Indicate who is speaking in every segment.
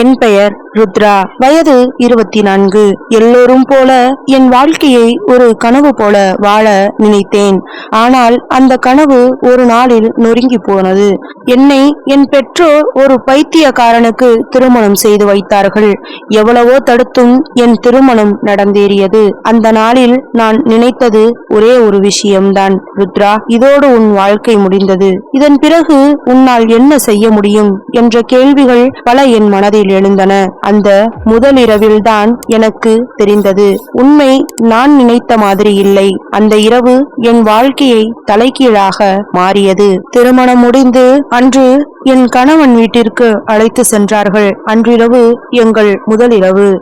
Speaker 1: என் பெயர் ருத்ரா. வயது இருபத்தி நான்கு எல்லோரும் போல என் வாழ்க்கையை ஒரு கனவு போல வாழ நினைத்தேன். ஆனால் அந்த கனவு ஒரு நாளில் நொறுங்கி போனது. என்னை என் பெற்றோர் ஒரு பைத்தியக்காரனுக்கு திருமணம் செய்து வைத்தார்கள். எவ்வளவோ தடுத்தும் என் திருமணம் நடந்தேறியது. அந்த நாளில் நான் நினைத்தது ஒரே ஒரு விஷயம்தான் ருத்ரா. இதோடு உன் வாழ்க்கை முடிந்தது. இதன் பிறகு உன்னால் என்ன செய்ய முடியும்? என்ற கேள்விகள் பல என் மனதில் எழுந்தன. அந்த முதலிரவில்தான் எனக்கு தெரிந்தது. உண்மை நான் நினைத்த மாதிரி இல்லை. அந்த இரவு என் வாழ்க்கையை தலைகீழாக மாறியது. திருமணம் முடிந்து அன்று என் கணவன் வீட்டிற்கு அழைத்து சென்றார்கள். அன்றிரவு எங்கள் முதலிரவு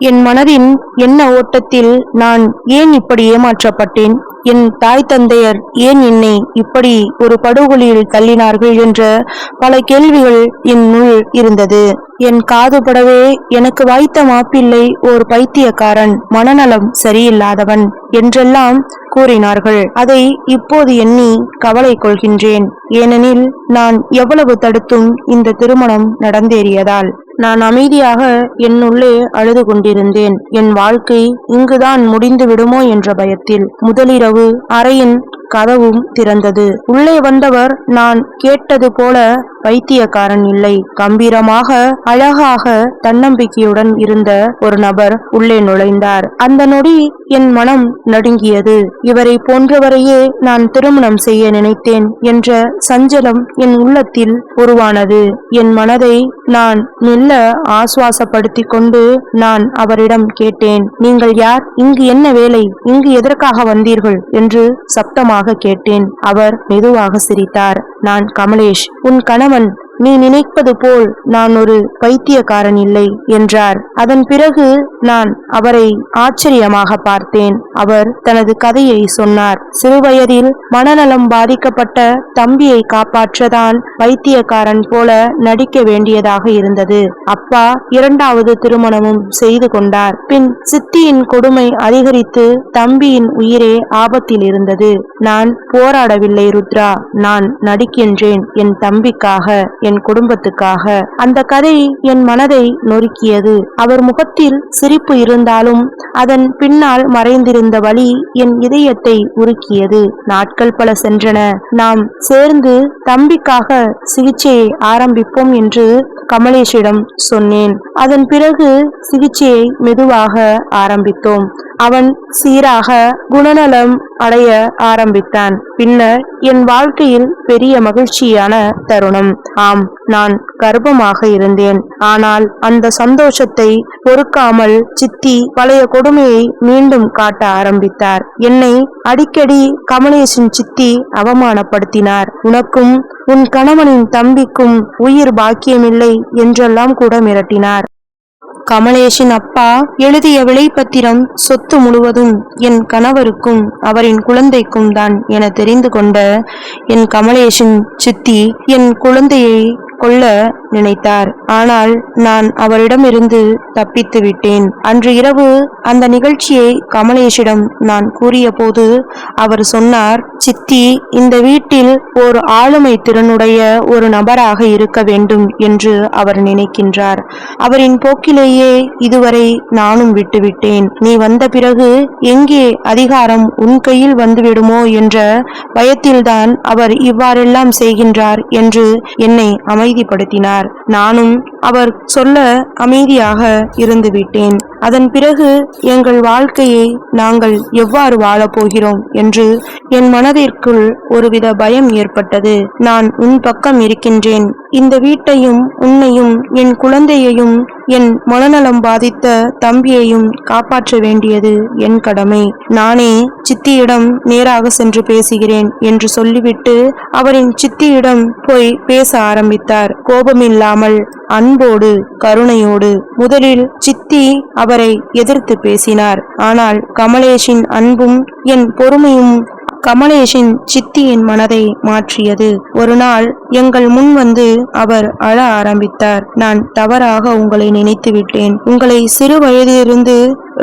Speaker 1: என் மனதின் என்ன ஓட்டத்தில் நான் ஏன் இப்படி ஏமாற்றப்பட்டேன்? என் தாய் தந்தையர் ஏன் என்னை இப்படி ஒரு படுகொலியில் தள்ளினார்கள் என்ற பல கேள்விகள் என் உள் இருந்தது. என் காதுபடவே எனக்கு வாய்த்த மாப்பிள்ளை ஓர் பைத்தியக்காரன். மனநலம் சரியில்லாதவன் என்றெல்லாம் கூறினார்கள். அதை இப்போது எண்ணி கவலை கொள்கின்றேன். ஏனெனில் நான் எவ்வளவு தடுத்தும் இந்த திருமணம் நடந்தேறியதால். நான் அமைதியாக என்னுள்ளே அழுது கொண்டிருந்தேன். என் வாழ்க்கை இங்குதான் முடிந்து விடுமோ என்ற பயத்தில். முதலிரவு அறையின் கதவும் திறந்தது. உள்ளே வந்தவர் நான் கேட்டது போல வைத்தியக்காரன் இல்லை. கம்பீரமாக அழகாக தன்னம்பிக்கையுடன் இருந்த ஒரு நபர் உள்ளே நுழைந்தார். அந்த நொடி என் மனம் நடுங்கியது. இவரை போன்றவரையே நான் திருமணம் செய்ய நினைத்தேன் என்ற சஞ்சலம் என் உள்ளத்தில் உருவானது. என் மனதை நான் மெல்ல ஆசுவாசப்படுத்தி கொண்டு நான் அவரிடம் கேட்டேன் நீங்கள் யார்? இங்கு என்ன வேலை? இங்கு எதற்காக வந்தீர்கள்? என்று சப்தமாக கேட்டேன். அவர் மெதுவாக சிரித்தார். நான் கமலேஷ் உன் கணவன் நீ நினைப்பது போல் நான் ஒரு பைத்தியக்காரன் இல்லை என்றார். அதன் பிறகு நான் அவரை ஆச்சரியமாக பார்த்தேன். அவர் தனது கதையை சொன்னார். சிறுவயதில் மனநலம் பாதிக்கப்பட்ட தம்பியை காப்பாற்றதான் பைத்தியக்காரன் போல நடிக்க வேண்டியதாக இருந்தது. அப்பா இரண்டாவது திருமணமும் செய்து கொண்டார். பின் சித்தியின் கொடுமை அதிகரித்து தம்பியின் உயிரே ஆபத்தில் இருந்தது. நான் போராடவில்லை ருத்ரா. நான் நடிக்கின்றேன் என் தம்பிக்காக என் குடும்பத்துக்காக. அந்த கதை என் மனதை நொறுக்கியது. அவர் முகத்தில் சிரிப்பு இருந்தாலும் அதன் பின்னால் மறைந்திருந்த வழி என் இதயத்தை உருக்கியது. நாட்கள் பல சென்றன. நாம் சேர்ந்து தம்பிக்காக சிகிச்சையை ஆரம்பிப்போம் என்று கமலேஷிடம் சொன்னேன். அதன் பிறகு சிகிச்சையை மெதுவாக ஆரம்பித்தோம். அவன் சீராக குணநலம் அடைய ஆரம்பித்தான். பின்னர் என் வாழ்க்கையில் பெரிய மகிழ்ச்சியான தருணம். ஆம் நான் கர்ப்பமாக இருந்தேன். ஆனால் அந்த சந்தோஷத்தை பொறுக்காமல் சித்தி பழைய கொடுமையை மீண்டும் காட்ட ஆரம்பித்தார். என்னை அடிக்கடி கமலேஷின் சித்தி அவமானப்படுத்தினார். உனக்கும் உன் கணவனின் தம்பிக்கும் உயிர் பாக்கியமில்லை என்றெல்லாம் கூட மிரட்டினார். கமலேஷின் அப்பா எழுதிய விளைபத்திரம் சொத்து முழுவதும் என் கணவருக்கும் அவரின் குழந்தைக்கும் தான் என தெரிந்து கொண்ட என் கமலேஷின் சித்தி என் குழந்தையை கொள்ள நினைத்தார். ஆனால் நான் அவரிடமிருந்து தப்பித்து விட்டேன் அன்று இரவு அந்த நிகழ்ச்சியை கமலேஷிடம் நான் கூறியபோது அவர் சொன்னார் சித்தி இந்த வீட்டில் ஒரு ஆளுமை திறனுடைய ஒரு நபராக இருக்க வேண்டும் என்று அவர் நினைக்கின்றார். அவரின் போக்கிலேயே இதுவரை நானும் விட்டுவிட்டேன். நீ வந்த பிறகு எங்கே அதிகாரம் உன் கையில் வந்துவிடுமோ என்ற பயத்தில்தான் அவர் இவ்வாறெல்லாம் செய்கின்றார் என்று என்னை அமைதிப்படுத்தினார். நானும் அவர் சொல்ல அமைதியாக இருந்துவிட்டேன் அதன் பிறகு எங்கள் வாழ்க்கையை நாங்கள் எவ்வாறு வாழப்போகிறோம் என்று என் மனதிற்குள் ஒருவித பயம் ஏற்பட்டது. நான் உன் பக்கம் இருக்கின்றேன். இந்த வீட்டையும் உன்னையும் என் குழந்தையையும் என் மனநலம் பாதித்த தம்பியையும் காப்பாற்ற வேண்டியது என் கடமை. நானே சித்தியிடம் நேராக சென்று பேசுகிறேன் என்று சொல்லிவிட்டு அவரின் சித்தியிடம் போய் பேச ஆரம்பித்தார். கோபமில்லாமல் அன்போடு கருணையோடு முதலில் சித்தி அவரை எதிர்த்து பேசினார். ஆனால் கமலேஷின் அன்பும் என் பொறுமையும் கமலேஷின் சித்தியின் மனதை மாற்றியது. ஒரு நாள் எங்கள் முன் வந்து அவர் அழ ஆரம்பித்தார். நான் தவறாக உங்களை நினைத்து விட்டேன். உங்களை சிறு வயதிலிருந்து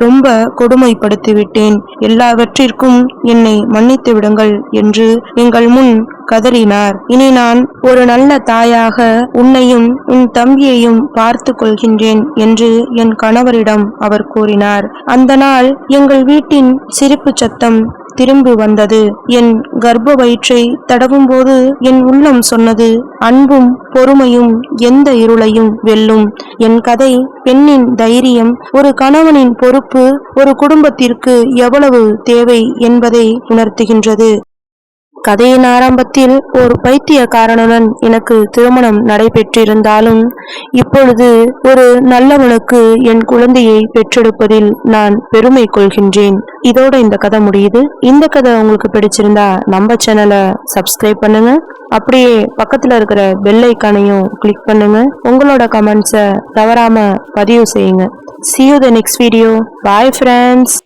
Speaker 1: ரொம்ப கொடுமைப்படுத்தி விட்டேன் எல்லாவற்றிற்கும் என்னை மன்னித்து விடுங்கள் என்று எங்கள் முன் கதறினார். இனி நான் ஒரு நல்ல தாயாக உன்னையும் உன் தம்பியையும் பார்த்து கொள்கின்றேன் என்று என் கணவரிடம் அவர் கூறினார். அந்த நாள் எங்கள் வீட்டின் சிரிப்பு சத்தம் திரும்பி வந்தது. என் கர்ப்ப வயிற்றை தடவும் போது என் உள்ளம் சொன்னது அன்பும் பொறுமையும் எந்த இருளையும் வெல்லும் என் கதை பெண்ணின் தைரியம் ஒரு கணவனின் பொறுப்பு ஒரு குடும்பத்திற்கு எவ்வளவு தேவை என்பதை உணர்த்துகின்றது. கதையின் ஆரம்பத்தில் ஒரு பைத்தியக்காரனுடன் எனக்கு திருமணம் நடைபெற்றிருந்தாலும் இப்பொழுது ஒரு நல்லவனுக்கு என் குழந்தையை பெற்றெடுப்பதில் நான் பெருமை கொள்கின்றேன். இதோட இந்த கதை முடியுது. இந்த கதை உங்களுக்கு பிடிச்சிருந்தா நம்ம சேனலை சப்ஸ்கிரைப் பண்ணுங்க. அப்படியே பக்கத்துல இருக்கிற பெல் ஐக்கானையும் கிளிக் பண்ணுங்க. உங்களோட கமெண்ட்ஸை தவறாம பதிவு செய்யுங்க. See you the next video. Bye friends.